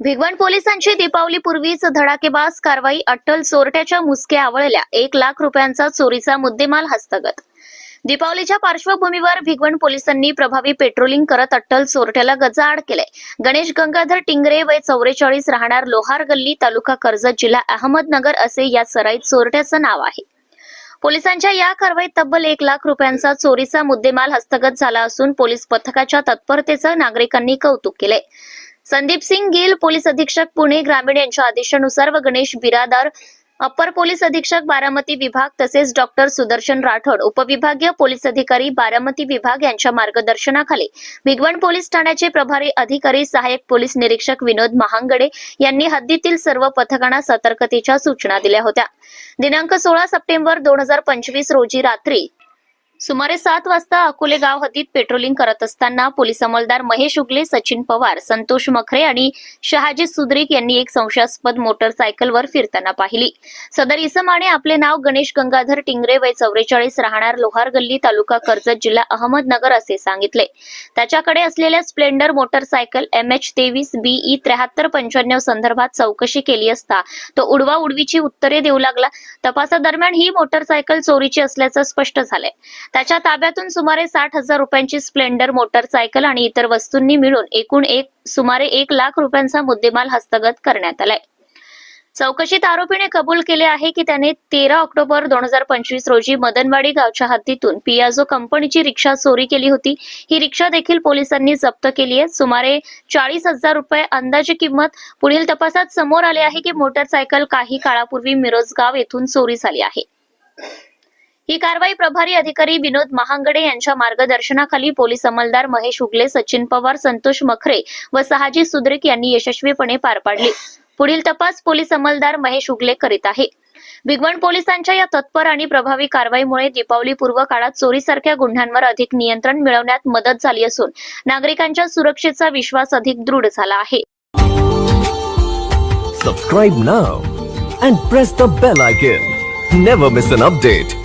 भिगवण पोलिसांची दीपावलीपूर्वीच धडाकेबाज कारवाई अट्टल चोरट्याच्या मुसक्या आवळल्या. एक लाख रुपयांचा चोरीचा मुद्देमाल हस्तगत. दीपावलीच्या पार्श्वभूमीवर भिगवण पोलिसांनी प्रभावी पेट्रोलिंग करत अट्टल चोरट्याला गजाआड केले. गणेश गंगाधर टिंगरे वय चौवेचाळीस राहणार लोहार गल्ली तालुका कर्जत जिल्हा अहमदनगर असे या सराईत चोरट्याचं नाव आहे. पोलिसांच्या या कारवाईत तब्बल एक लाख रुपयांचा चोरीचा मुद्देमाल हस्तगत झाला असून पोलीस पथकाच्या तत्परतेचं नागरिकांनी कौतुक केले संदीप सिंग गिल पोलीस अधीक्षक पुणे ग्रामीण यांच्या आदेशानुसार व गणेश बिरादार अपर पोलीस अधीक्षक बारामती विभाग तसेच डॉक्टर सुदर्शन राठोड उपविभागीय पोलीस अधिकारी बारामती विभाग यांच्या मार्गदर्शनाखाली भिगवण पोलीस ठाण्याचे प्रभारी अधिकारी सहाय्यक पोलीस निरीक्षक विनोद महांगडे यांनी हद्दीतील सर्व पथकांना सतर्कतेच्या सूचना दिल्या होत्या. दिनांक सोळा सप्टेंबर दोन हजार पंचवीस रोजी रात्री सुमारे सात वाजता अकोले गाव हद्दीत पेट्रोलिंग करत असताना पोलीस अंमलदार महेश उगले सचिन पवार संतोष मखरे आणि शहाजी सुद्रिक यांनी एक संशयास्पद मोटरसायकलवर फिरताना पाहिली. सदर इसमाने आपले नाव गणेश गंगाधर टिंगरे वय चौवेचाळीस राहणार लोहार गल्ली तालुका कर्जत जिल्हा अहमदनगर असे सांगितले. त्याच्याकडे असलेल्या स्प्लेंडर मोटरसायकल एम एच तेवीस बीई त्र्याहत्तर पंच्याण्णव संदर्भात चौकशी केली असता तो उडवा उडवीची उत्तरे देऊ लागला. तपासादरम्यान ही मोटरसायकल चोरीची असल्याचं स्पष्ट झालंय. त्याच्या ताब्यातून सुमारे साठ हजार रुपयांची स्प्लेंडर मोटरसायकल आणि इतर वस्तूंनी मिळून एकूण एक सुमारे एक लाख रुपयांचा मुद्देमाल हस्तगत करण्यात आलाय. चौकशीत आरोपीने कबूल केले आहे की त्याने तेरा ऑक्टोबर दोन हजार पंचवीस रोजी मदनवाडी गावच्या हद्दीतून पियाझो कंपनीची रिक्षा चोरी केली होती. ही रिक्षा देखील पोलिसांनी जप्त केली आहे. सुमारे चाळीस हजार रुपये अंदाजे किंमत पुढील तपासात समोर आले आहे की मोटरसायकल काही काळापूर्वी मिरजगाव येथून चोरी झाली आहे. ही कारवाई प्रभारी अधिकारी विनोद महांगडे यांच्या मार्गदर्शनाखाली पोलीस अंमलदार महेश उगले सचिन पवार संतोष मखरे व सहाजी सुद्रिक यांनी यशस्वीपणे पार पाडली. पुढील तपास पोलीस अंमलदार महेश उगले करीत आहे. भिगवण पोलिसांच्या या तत्पर आणि प्रभावी कारवाईमुळे दीपावली पूर्व काळात चोरीसारख्या गुन्ह्यांवर अधिक नियंत्रण मिळवण्यात मदत झाली असून नागरिकांच्या सुरक्षेचा विश्वास अधिक दृढ झाला आहे. Subscribe now and press the bell icon never miss an update